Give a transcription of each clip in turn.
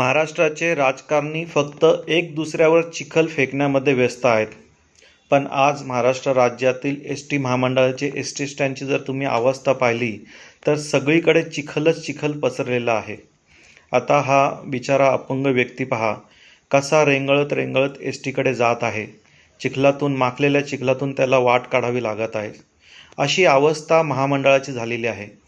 महाराष्ट्राचे राजकारणी फक्त एक दुसऱ्यावर चिखल फेकण्यामध्ये व्यस्त आहेत. पण आज महाराष्ट्र राज्यातील एस टी महामंडळाचे एस टी स्टँडची जर तुम्ही अवस्था पाहिली तर सगळीकडे चिखलच चिखल पसरलेला आहे. आता हा बिचारा अपंग व्यक्ती पहा कसा रेंगळत रेंगळत एस टीकडे जात आहे. चिखलातून माखलेल्या चिखलातून त्याला वाट काढावी लागत आहे. अशी अवस्था महामंडळाची झालेली आहे.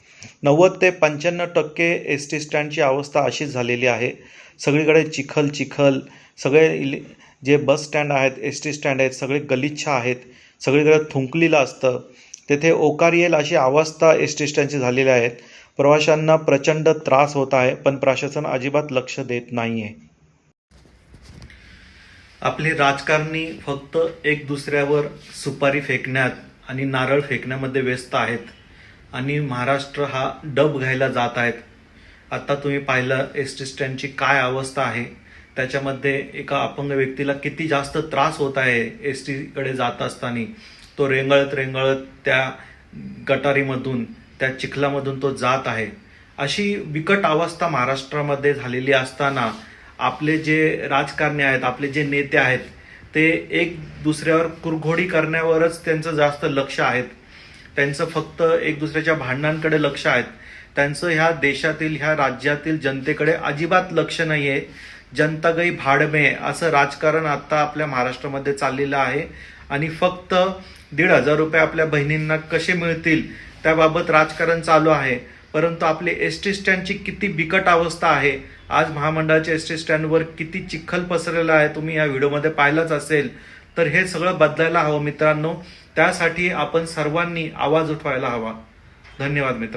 नव्वद ते पंच्याण्णव टक्के एस टी स्टँडची अवस्था अशीच झालेली आहे. सगळीकडे चिखल चिखल. सगळे इले जे बस स्टँड आहेत एस टी स्टँड आहेत सगळे गलिच्छ आहेत. सगळीकडे थुंकलेलं असतं. तेथे ओकार येईल अशी अवस्था एस टी स्टँडची झालेली आहेत प्रवाशांना प्रचंड त्रास होत आहे पण प्रशासन अजिबात लक्ष देत नाही आहे आपले राजकारणी फक्त एक दुसऱ्यावर सुपारी फेकण्यात आणि नारळ फेकण्यामध्ये व्यस्त आहेत. आणि महाराष्ट्र हा डब घ्यायला जात आहेत. आता तुम्ही पाहिलं एस टी स्टँडची काय अवस्था आहे. त्याच्यामध्ये एका अपंग व्यक्तीला किती जास्त त्रास होत आहे एस टीकडे जात असताना. तो रेंगळत रेंगळत त्या गटारीमधून त्या चिखलामधून तो जात आहे. अशी बिकट अवस्था महाराष्ट्रामध्ये झालेली असताना आपले जे राजकारणी आहेत आपले जे नेते आहेत ते एक दुसऱ्यावर कुरघोडी करण्यावरच त्यांचं जास्त लक्ष आहेत. त्यांचं फक्त एक दुसऱ्याच्या भांडणांकडे लक्ष आहेत. त्यांचं ह्या देशातील ह्या राज्यातील जनतेकडे अजिबात लक्ष नाही आहे जनता गई भाडमे असं राजकारण आता आपल्या महाराष्ट्रामध्ये चाललेलं आहे. आणि फक्त दीड हजार रुपये आपल्या बहिणींना कसे मिळतील त्याबाबत राजकारण चालू आहे. परंतु आपले एस टी स्टँडची किती बिकट अवस्था आहे. आज महामंडळाच्या एस टी स्टँडवर किती चिखल पसरलेला आहे तुम्ही या व्हिडिओमध्ये पाहिलंच असेल. तर हे सगळं बदलायला हवं मित्रांनो. त्यासाठी आपण सर्वांनी आवाज उठवायला हवा. धन्यवाद मित्र